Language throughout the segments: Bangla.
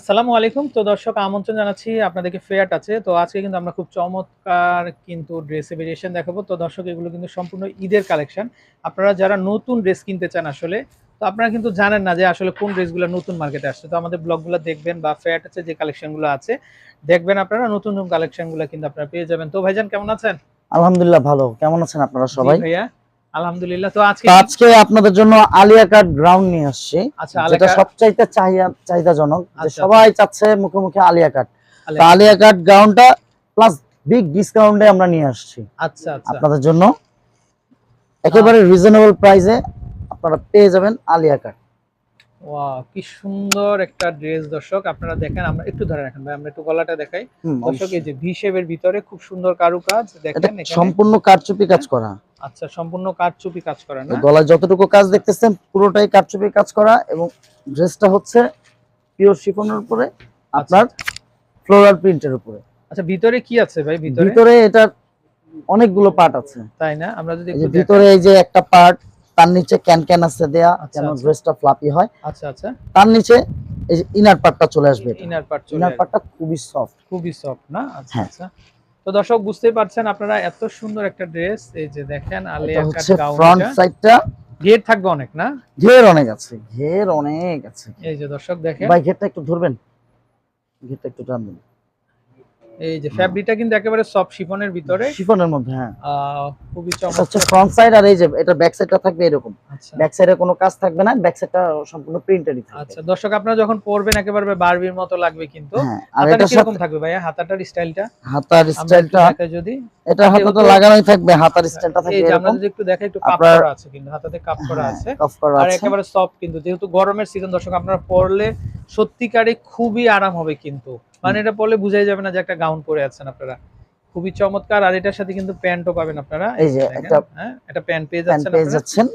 আসসালামু আলাইকুম। তো দর্শক আমন্ত্রণ জানাচ্ছি আপনাদেরকে ফেয়ার আছে তো আজকে কিন্তু আমরা খুব চমৎকার কিন্তু ড্রেসে ভেরিয়েশন দেখাবো। তো দর্শক এগুলো কিন্তু সম্পূর্ণ ঈদের কালেকশন আপনারা যারা নতুন ড্রেস কিনতে চান আসলে তো আপনারা কিন্তু জানেন না যে আসলে কোন ড্রেসগুলো নতুন মার্কেটে আসছে। তো আমাদের ব্লগগুলো দেখবেন বা ফেয়ার আছে যে কালেকশনগুলো আছে দেখবেন আপনারা নতুন নতুন কালেকশনগুলো কিন্তু আপনারা পেয়ে যাবেন। তো ভাইজান কেমন আছেন? আলহামদুলিল্লাহ ভালো। কেমন আছেন আপনারা সবাই? ভাইয়া। আলহামদুলিল্লাহ তো আজকে আজকে আপনাদের জন্য আলিয়া কাট গ্রাউন্ড নিয়ে আসছি আচ্ছা যেটা সবচাইতে চাহিদা চাহিদাজনক যে আচ্ছা, সবাই চাচ্ছে মুখে মুখে আলিয়া কাট। আলিয়া কাট গ্রাউন্ডটা প্লাস বিগ ডিসকাউন্টে আমরা নিয়ে আসছি। আচ্ছা আচ্ছা। আপনাদের জন্য। একেবারে রিজনেবল প্রাইসে আপনারা পেয়ে যাবেন আলিয়া কাট ওয়াও কি সুন্দর একটা ড্রেস দর্শক। আপনারা দেখেন আমরা একটু ধরে রাখেন ভাই আমরা একটু গলাটা দেখাই। দর্শক এই যে ভি শেপের ভিতরে খুব সুন্দর কারুকাজ এটা দেখেন সম্পূর্ণ কারচুপি কাজ করা। আচ্ছা সম্পূর্ণ কারচুপি কাজ করা না? গলায় যতটুকু কাজ দেখতেছেন পুরোটাই কারচুপি কাজ করা এবং ড্রেসটা হচ্ছে পিওর শিফনের উপরে আপনার ফ্লোরাল প্রিন্টের উপরে। আচ্ছা ভিতরে কি আছে ভাই ভিতরে? ভিতরে এটার অনেকগুলো পার্ট আছে। তাই না? আমরা যদি। ভিতরে এই যে একটা পার্ট তার নিচে ক্যান ক্যান আছে দেয়া আচ্ছা, যেন আচ্ছা। ড্রেসটা ফ্লাপি হয়। আচ্ছা আচ্ছা। তার নিচে এই যে ইনার পার্টটা চলে আসবে ইনার পার্ট চলে ইনার। পার্টটা খুবই সফট খুবই সফট না? আচ্ছা হ্যাঁ। আচ্ছা। তো দর্শক বুঝতেই পারছেন আপনারা এত সুন্দর একটা ড্রেস এই যে দেখেন আলিয়া কাট হচ্ছে ফ্রন্ট সাইডটা ঘের থাকবে অনেক না? ঘের অনেক আছে ঘের অনেক আছে। এই যে দর্শক দেখেন। ভাই ঘেরটা একটু ধরবেন। ঘেরটা একটু টানবেন এই যে ফ্যাব্রিকটা কিন্তু একেবারে সফট শিফনের ভিতরে। শিফনের মধ্যে হ্যাঁ। খুবই এটা চমৎকার। ফ্রন্ট সাইড আর এই যে এটা ব্যাক সাইডটা থাকবে এরকম। আচ্ছা। ব্যাক সাইডে কোনো কাজ থাকবে না ব্যাক সাইডটা সম্পূর্ণ প্রিন্টেডই থাকবে। আচ্ছা দর্শক আপনারা যখন পরবেন একেবারে বারবির মতো লাগবে কিন্তু। হ্যাঁ আর এটার কীরকম থাকবে ভাইয়া? হাতাটার স্টাইলটা হাতার স্টাইলটা যদি। এটা হাতাটা লাগানোই থাকবে হাতার স্টাইলটা থাকবে এই যে আমরা যদি একটু দেখাই একটু কাপ করা আছে কিন্তু হাতাতে কাপ করা হ্যাঁ, আছে। আর একেবারে সফট কিন্তু যেহেতু গরমের সিজন দর্শক আপনারা পরলে সত্যিকারে খুবই আরাম হবে কিন্তু। মানে এটা পরলে বুঝাই যাবে না যে একটা গাউন পরে আছেন আপনারা। খুবই চমৎকার। আর এটার সাথে কিন্তু প্যান্টও পাবেন আপনারা। এই যে একটা হ্যাঁ এটা প্যান্ট পেয়ে যাচ্ছেন পেয়ে যাচ্ছেন।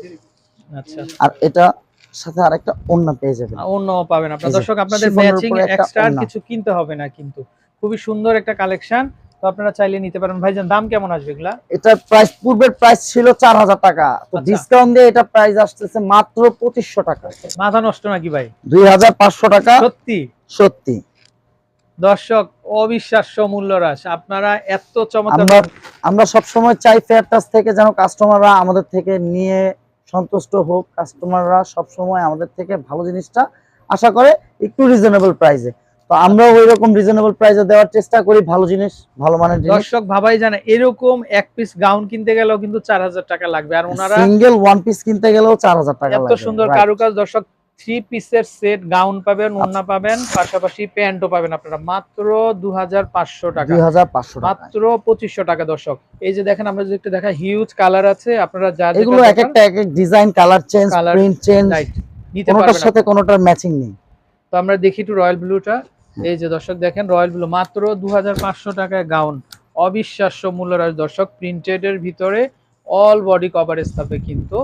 আচ্ছা। আর এটা সাথে আরেকটা ওন্না পেয়ে যাবেন। অন্য পাবেন আপনার। দর্শক আপনাদের ম্যাচিং এক্সট্রা কিছু কিনতে হবে না কিন্তু। খুবই সুন্দর একটা কালেকশন তো আপনারা চাইলে নিতে পারেন। ভাইজান দাম কেমন আসবে এগুলা? এটার প্রাইস পূর্বের প্রাইস ছিল চার হাজার টাকা। তো আচ্ছা। ডিসকাউন্ট দিয়ে এটা প্রাইস আসতেছে মাত্র পঁচিশশো টাকা। মাথা নষ্ট নাকি ভাই? দুই হাজার পাঁচশো টাকা। সত্যি? সত্যি। দর্শক অবিশ্বাস্য মূল্য হ্রাস। আপনারা এত চমৎকার আমরা আমরা সবসময় চাই ফেয়ার টাচ থেকে যেন কাস্টমাররা আমাদের থেকে নিয়ে সন্তুষ্ট হোক। কাস্টমাররা সবসময় আমাদের থেকে ভালো জিনিসটা আশা করে একটু রিজনেবল প্রাইসে তো আমরাও ওই রকম রিজনেবল প্রাইসে দেওয়ার চেষ্টা করি ভালো জিনিস ভালো মানের জিনিস। দর্শক ভাবাই জানে এরকম এক পিস গাউন কিনতে গেলেও কিন্তু চার হাজার টাকা লাগবে। আর ওনারা সিঙ্গেল ওয়ান পিস কিনতে গেলেও চার হাজার টাকা এত সুন্দর. কারুকাজ দর্শক থ্রি পিসের সেট গাউন পাবেন ওন্না পাবেন পাশাপাশি প্যান্টও পাবেন আপনারা। মাত্র দু হাজার পাঁচশো টাকা। দুই হাজার পাঁচশো মাত্র পঁচিশশো টাকা দর্শক। এই যে দেখেন আমরা যদি একটু দেখা হিউজ কালার আছে আপনারা যেটা এগুলো এক একটা এক এক design colour change print change নিতে পারবেন সাথে কোনোটার ম্যাচিং নেই। তো আমরা দেখি একটু রয়্যাল ব্লুটা এই যে দর্শক দেখেন রয়্যাল ব্লু মাত্র দুহাজার পাঁচশো টাকায় গাউন অবিশ্বাস্য মূল্য দর্শক প্রিন্টেড এর ভিতরে অল বডি কভারেজ থাকবে কিন্তু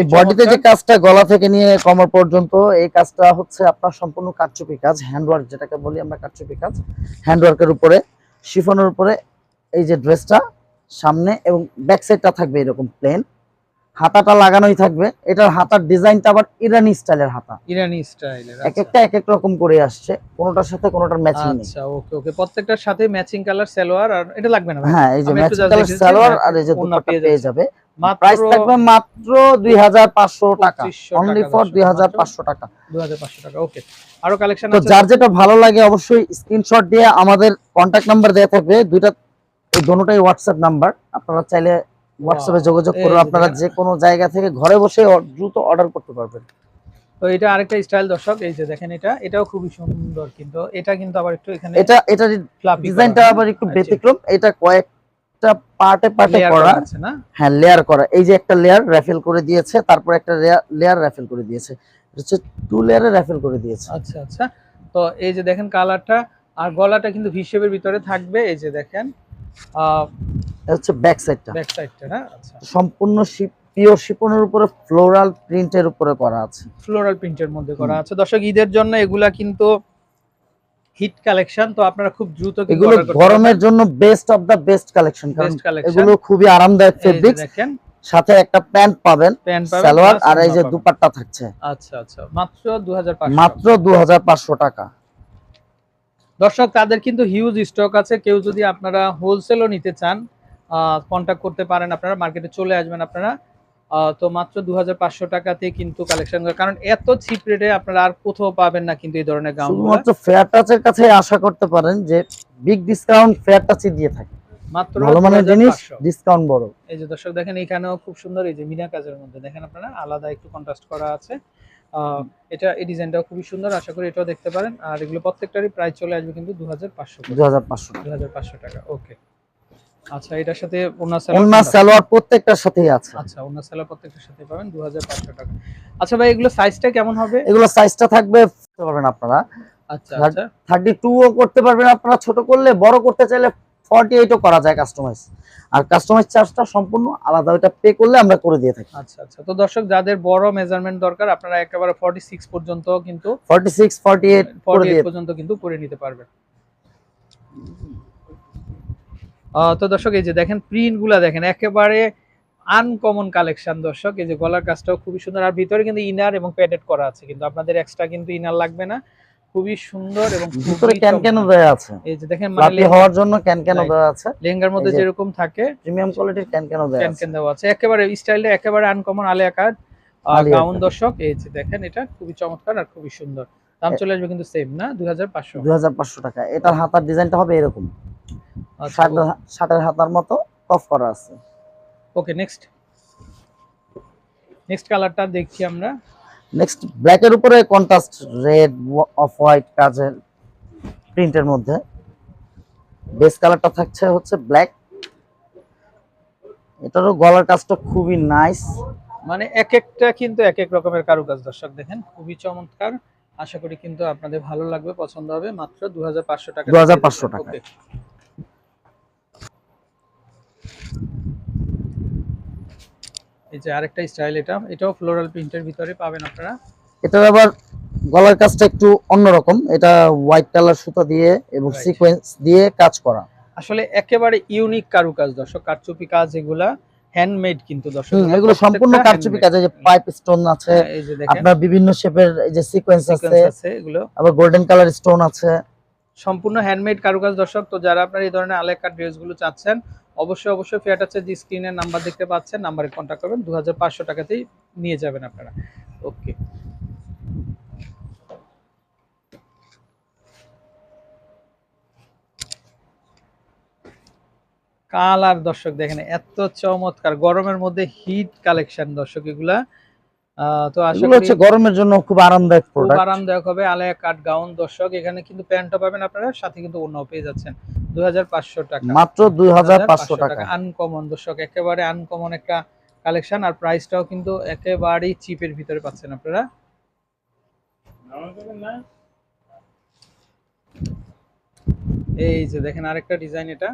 এই বডিতে যে কাজটা গলা থেকে নিয়ে কমর পর্যন্ত এই কাজটা হচ্ছে আপনার সম্পূর্ণ কাটচুপি কাজ হ্যান্ডওয়ার্ক যেটাকে বলি আমরা কাটচুপি কাজ। হ্যান্ডওয়ার্কের উপরে শিফনের উপরে এই যে ড্রেসটা সামনে এবং ব্যাক সাইডটা থাকবে এরকম প্লেন হাতাটা লাগানোই থাকবে। এটার হাতার ডিজাইনটা আবার ইরানি স্টাইলের হাতা। ইরানি স্টাইলের এক একটা এক এক রকম করে আসছে। কোনোটার সাথে কোনোটার ম্যাচিং নেই। আচ্ছা ওকে ওকে। প্রত্যেকটার সাথে ম্যাচিং কালার সালোয়ার আর এটা লাগবে না হ্যাঁ এই যে ম্যাচিং কালার সালোয়ার আর এই যে দুপাট্টা পেয়ে যাবে। মাত্র প্রাইস থাকবে মাত্র দুই হাজার পাঁচশো টাকা। অনলি ফর দর্শক, দুই হাজার মাত্র পাঁচশো টাকা। 2500 টাকা ওকে। আরও কালেকশন আছে? তো যার যেটা ভালো লাগে অবশ্যই স্ক্রিনশট দিয়ে আমাদের কন্টাক্ট নাম্বার দেওয়া থাকবে। দুইটা এই দোনোটাই হোয়াটসঅ্যাপ নাম্বার আপনারা চাইলে হোয়াটসঅ্যাপে যোগাযোগ এই করে আপনারা। যে কোনো জায়গা থেকে ঘরে বসে দ্রুত অর্ডার করতে পারবেন। তো এটা আরেকটা স্টাইল দর্শক এই যে দেখেন এটা এটাও খুবই সুন্দর কিন্তু এটা কিন্তু আবার একটু এখানে এটা এটা ডিজাইনটা আবার একটু আচ্ছা। ব্যতিক্রম এটা কয়েকটা পার্টে পার্টে করা। আছে না? হ্যাঁ লেয়ার করা। এই যে একটা লেয়ার র্যাফেল করে দিয়েছে তারপর একটা লেয়ার র্যাফেল করে দিয়েছে। হচ্ছে টু লেয়ারে র্যাফেল করে দিয়েছে। আচ্ছা আচ্ছা। তো এই যে দেখেন কালারটা আর গলাটা কিন্তু হিসেবের ভিতরে থাকবে এই যে দেখেন। হচ্ছে ব্যাক সাইডটা ব্যাক সাইডটা না? আচ্ছা। সম্পূর্ণ পিওর শিপনের উপরে ফ্লোরাল প্রিন্টের উপরে করা আছে। ফ্লোরাল প্রিন্টের মধ্যে করা আছে। দর্শক ঈদের জন্য এগুলা কিন্তু হিট কালেকশন তো আপনারা খুব দ্রুত এগুলো গরমের জন্য best of the best collection কারণ এগুলো খুবই আরামদায়ক ফেব্রিক্স দেখেন। সাথে একটা প্যান্ট পাবেন প্যান্ট সালোয়ার আর এই যে। দুপাট্টা থাকছে। আচ্ছা আচ্ছা। মাত্র 2500 মাত্র দুহাজার পাঁচশো টাকা। দর্শক তাদের কিন্তু হিউজ স্টক আছে। কেউ যদি আপনারা হোলসেলও নিতে চান কন্ট্যাক্ট করতে পারেন আপনারা মার্কেটে চলে আসবেন আপনারা। তো মাত্র দু টাকাতে কিন্তু কালেকশন কারণ এত চিপ রেটে আপনারা আর কোথাও পাবেন না কিন্তু এই ধরনের গাউন শুধুমাত্র ফেয়ার টাচের কাছে আশা করতে পারেন যে বিগ ডিসকাউন্ট ফেয়ার টাচে দিয়ে থাকে। মাত্র ভালো মানের জিনিস ডিসকাউন্ট বড়। এই যে দর্শক দেখেন এখানেও খুব সুন্দর এই যে মিনা কাজের মধ্যে। দেখেন আপনারা আলাদা একটু কন্ট্রাস্ট করা আছে। এটা এই ডিজাইনটাও খুবই সুন্দর আশা করি এটাও দেখতে পারেন। আর এগুলো প্রত্যেকটারই প্রাইস চলে আসবে কিন্তু দু হাজার পাঁচশো দু হাজার পাঁচশো দু হাজার পাঁচশো টাকা ওকে আচ্ছা এটার সাথে অন্য সালোয়ার প্রত্যেকটার সাথেই আছে। আচ্ছা ওনার সেলার প্রত্যেকটার সাথে পাবেন দু হাজার পাঁচশো টাকা। আচ্ছা ভাই এগুলো সাইজটা কেমন হবে? এগুলো সাইজটা থাকবে পারবেন আপনারা। আচ্ছা আচ্ছা। থার্টি টু ও করতে পারবেন আপনারা ছোট করলে বড় করতে চাইলে ফর্টি এইটও করা যায় কাস্টমাইজ আর কাস্টমাইজ চার্জটা সম্পূর্ণ আলাদা ওইটা পে করলে আমরা করে দিয়ে থাকি। আচ্ছা আচ্ছা। তো দর্শক যাদের বড় মেজারমেন্ট দরকার আপনারা একেবারে ফর্টি সিক্স পর্যন্ত কিন্তু ফর্টি সিক্স ফর্টি এইট করে ফর্টি দিয়ে। পর্যন্ত কিন্তু করে নিতে পারবেন। তো দর্শক এই যে দেখেন প্রিন্টগুলা দেখেন একেবারে আনকমন কালেকশন দর্শক। এই যে গলার কাজটাও খুবই সুন্দর। আর ভিতরে কিন্তু ইনার এবং প্যাডেড করা আছে। কিন্তু আপনাদের এক্সট্রা কিন্তু ইনার লাগবে না। খুবই সুন্দর এবং ভিতরে ক্যান চমৎকার। দেওয়া আছে। এই যে দেখেন মানে হওয়ার জন্য ক্যান Right. দেওয়া আছে। লেহেঙ্গার মধ্যে যেরকম থাকে প্রিমিয়াম কোয়ালিটির ক্যান ক্যান আছে। ক্যান দেওয়া আছে। একেবারে স্টাইলটা একেবারে আনকমন আলিয়া কাট গাউন দর্শক এই যে দেখেন এটা খুবই চমৎকার আর খুবই সুন্দর। দাম চলে আসবে কিন্তু সেম না? দুই হাজার পাঁচশো। দুই হাজার পাঁচশো টাকা। এটার হাতার ডিজাইনটা হবে এরকম। আচ্ছা, শার্টের- শার্টের হাতার মতো কফ করা আছে। ওকে নেক্সট নেক্সট কালারটা দেখছি আমরা। নেক্সট ব্ল্যাকের উপরে কন্ট্রাস্ট রেড অফ হোয়াইট কাজের প্রিন্টের মধ্যে। বেস কালারটা থাকছে হচ্ছে ব্ল্যাক এটারও গলার কাজটা খুবই নাইস মানে এক একটা কিন্তু এক এক রকমের কারুকাজ দর্শক দেখেন খুবই চমৎকার। আশা করি কিন্তু আপনাদের ভালো লাগবে পছন্দ হবে। মাত্র দু হাজার পাঁচশো টাকা। 2500 টাকায়। এই যে আরেকটা স্টাইল এটা এটাও ফ্লোরাল প্রিন্টের ভিতরে পাবেন আপনারা। এটার আবার গলার কাজটা একটু অন্যরকম। এটা হোয়াইট কালার সুতা দিয়ে এবং সিকোয়েন্স দিয়ে কাজ করা। আসলে একেবারে ইউনিক কারুকাজ দর্শক কারচুপি কাজ এগুলা হ্যান্ডমেড কিন্তু দর্শক। এগুলো সম্পূর্ণ কারচুপি। কাজ এই যে পাইপ স্টোন আছে হ্যাঁ, এই যে দেখেন। আপনার বিভিন্ন শেপের এই যে সিকোয়েন্স আছে আছে এগুলো। আবার গোল্ডেন কালার স্টোন আছে। সম্পূর্ণ হ্যান্ডমেড কারুকাজ দর্শক। তো যারা আপনার এই ধরনের আলেকা ড্রেসগুলো চাচ্ছেন, অবশ্যই অবশ্যই ফিয়াট আছে, যে স্ক্রিনের নাম্বার দেখতে পাচ্ছেন নাম্বারে কন্ট্যাক্ট করবেন দু হাজার পাঁচশো টাকাতেই নিয়ে যাবেন আপনারা। ওকে কালার দর্শক দেখেন, এত চমৎকার, গরমের মধ্যে হিট কালেকশন দর্শক এগুলা। তো হচ্ছে গরমের জন্য খুব আরামদায়ক খুব প্রোডাক্ট আরামদায়ক হবে আলায়া কাট গাউন দর্শক এখানে কিন্তু প্যান্টও পাবেন আপনারা সাথে কিন্তু পেয়ে যাচ্ছেন। টাকা। মাত্র টাকা। আনকমন দর্শক একেবারে আনকমন একটা কালেকশন আর প্রাইসটাও কিন্তু একেবারেই চিপের ভিতরে পাচ্ছেন আপনারা। এই যে দেখেন আরেকটা ডিজাইন এটা।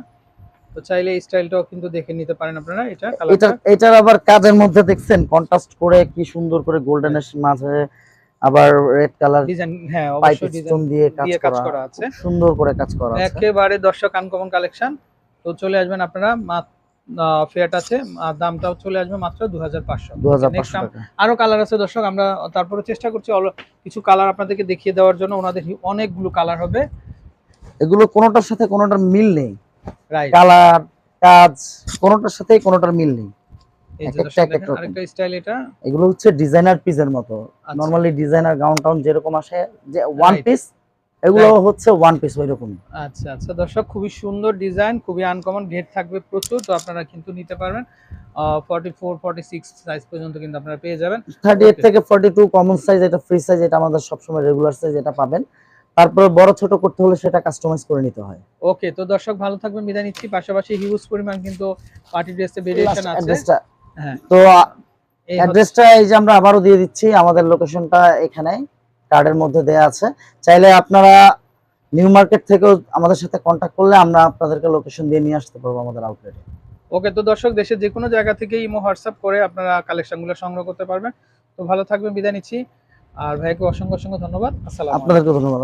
তো চাইলে এই স্টাইলটাও কিন্তু দেখে নিতে পারেন আপনারা এটা এটা এটার আবার কাজের মধ্যে দেখছেন কন্ট্রাস্ট করে কি সুন্দর করে গোল্ডেনের মাঝে আবার রেড কালার ডিজাইন হ্যাঁ অবশ্যই ডিজাইন দিয়ে কাজ করা আছে। সুন্দর করে কাজ করা আছে। একেবারে দর্শক আনকমন কালেকশন তো চলে আসবেন আপনারা ফেয়াট আছে আর দামটাও চলে আসবে মাত্র দু হাজার পাঁচশো আরও কালার আছে দর্শক আমরা তারপরে চেষ্টা করছি কিছু কালার আপনাদেরকে দেখিয়ে দেওয়ার জন্য ওনাদের অনেকগুলো কালার হবে। এগুলো কোনোটার সাথে কোনোটার মিল নেই। কালার কাজ কোনোটার সাথেই কোনোটার মিল নেই। এগুলো হচ্ছে ডিজাইনার পিসের মতো। নরমালি ডিজাইনার গাউন টাউন যেরকম আসে যে ওয়ান পিস এগুলো হচ্ছে ওয়ান পিস ওই রকম আচ্ছা আচ্ছা। দর্শক খুবই সুন্দর ডিজাইন খুবই আনকমন ঘেট থাকবে প্রচুর তো আপনারা কিন্তু নিতে পারবেন। Forty four forty six size পর্যন্ত কিন্তু আপনারা পেয়ে যাবেন। Thirty eight Okay. থেকে ফর্টি টু কমন সাইজ এটা ফ্রি সাইজ এটা আমাদের সবসময় রেগুলার সাইজ এটা পাবেন। তারপরে বড় ছোট করতে হলে সেটা কাস্টমাইজ করে নিতে হয়। ওকে তো দর্শক ভালো থাকবেন বিদায় নিচ্ছি। পাশাপাশি হিউজ পরিমাণ কিন্তু পার্টি ড্রেসে ভেরিয়েশন আছে। হ্যাঁ। তো অ্যাড্রেসটা এই যে আমরা আবারও দিয়ে দিচ্ছি আমাদের লোকেশনটা এখানে কার্ডের মধ্যে দেয়া আছে। চাইলে আপনারা নিউ মার্কেট থেকেও আমাদের সাথে কন্ট্যাক্ট করলে আমরা আপনাদেরকে লোকেশন দিয়ে নিয়ে আসতে পারব আমাদের আউটলেটে ওকে তো দর্শক দেশের যে কোনো জায়গা থেকে ইমো হোয়াটসঅ্যাপ করে আপনারা কালেকশনগুলো সংগ্রহ করতে পারবেন। তো ভালো থাকবেন বিদায় নিচ্ছি। আর ভাইকে অসংখ্য অসংখ্য ধন্যবাদ। আসসালাম আপনাদেরকে ধন্যবাদ।